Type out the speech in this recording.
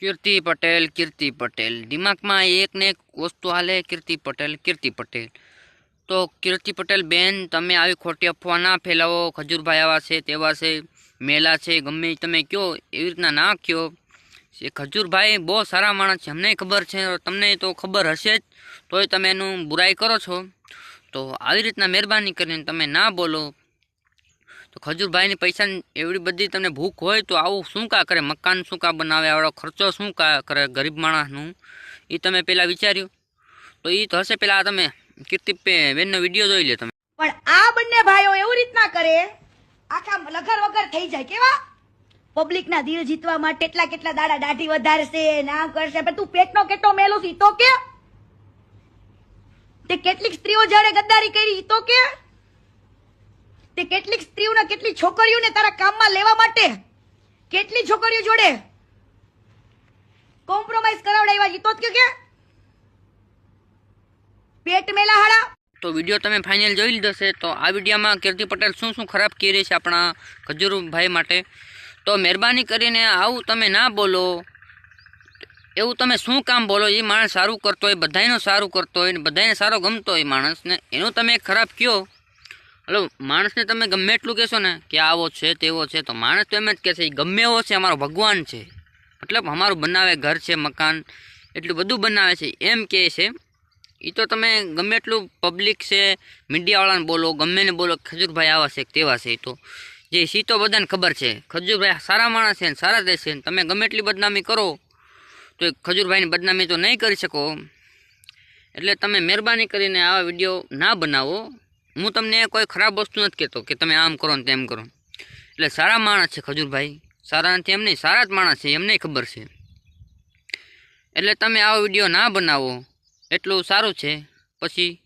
કીર્તિ પટેલ કીર્તિ પટેલ. દિમાગમાં એક ને એક વસ્તુ હાલે, કીર્તિ પટેલ કીર્તિ પટેલ. તો કીર્તિ પટેલ, બેન, તમે આવી ખોટી અફવા ના ફેલાવો. ખજૂરભાઈ આવા છે, તેવા છે, મેલા છે, ગમે તમે કયો, એવી રીતના ના કયો. એ ખજૂરભાઈ બહુ સારા માણસ છે, અમને ખબર છે, તમને તો ખબર હશે જ, તોય તમે એનું બુરાઈ કરો છો. તો આવી રીતના મહેરબાની કરીને તમે ના બોલો. તો ખજૂરભાઈની પૈસાની એવડી બધી તમને ભૂખ હોય તો આવું શું કા કરે? મકાન શું કા બનાવે? આવડો ખર્ચો શું કા કરે ગરીબ માણસનું? એ તમે પહેલાં વિચાર્યું. તો એ તો હશે પહેલાં તમે કીર્તિ બેનનો વીડિયો જોઈ લે તમે. પણ આ બંને ભાઈઓ એવું રીતના કરે, આખા લગર વગર થઈ જાય કેવા? પબ્લિક ના દિલ જીતવા માટે કેટલા કેટલા દાડા દાઢી વધારશે, નામ કરશે, પણ તું પેટનો કેટલો મેલો છે તો કે. તે કેટલીક સ્ત્રીઓ જ્યારે ગદ્દારી કરી તો કે. તે કેટલીક સ્ત્રીઓને કેટલી છોકરીઓને તારા કામમાં લેવા માટે કેટલી છોકરીઓ જોડે કોમ્પ્રોમાઇઝ કરાવડાવ્યા ઈ તો કે પેટ મેલા હાડા તો વીડિયો તમે ફાઇનલ જોઈ લીધો છે, તો આ વિડીયોમાં કીર્તિ પટેલ શું શું ખરાબ કહી રહી છે આપણા ખજુરભાઈ માટે? તો મહેરબાની કરીને આવું તમે ના બોલો, એવું તમે શું કામ બોલો? એ માણસ સારું કરતો હોય, બધાયનું સારું કરતો હોય ને બધાને સારો ગમતો હોય માણસને, એનું તમે ખરાબ કહો હલો, માણસને તમે ગમે એટલું કહેશો ને કે આવો છે, તેવો છે, તો માણસ તો એમ જ કહેશે એ ગમે એવો છે, અમારો ભગવાન છે. મતલબ અમારું બનાવે ઘર છે, મકાન, એટલું બધું બનાવે છે, એમ કહે છે. એ તો તમે ગમે એટલું પબ્લિક છે, મીડિયાવાળાને બોલો, ગમે ને બોલો, ખજૂરભાઈ આવા છે તેવા છે એ તો. જે સી તો બધાને ખબર છે. ખજૂરભાઈ સારા માણસ છે ને સારા દેશ છે તમે ગમે એટલી બદનામી કરો, તો એ ખજૂરભાઈની બદનામી તો નહીં કરી શકો. એટલે તમે મહેરબાની કરીને આવા વીડિયો ના બનાવો. હું તમને કોઈ ખરાબ વસ્તુ નથી કહેતો કે તમે આમ કરો ને તેમ કરો. એટલે સારા માણસ છે ખજૂરભાઈ. સારા નથી, એમ નહીં, સારા જ માણસ છે એમને ખબર છે. એટલે તમે આવો વીડિયો ના બનાવો. એટલું સારું છે. પછી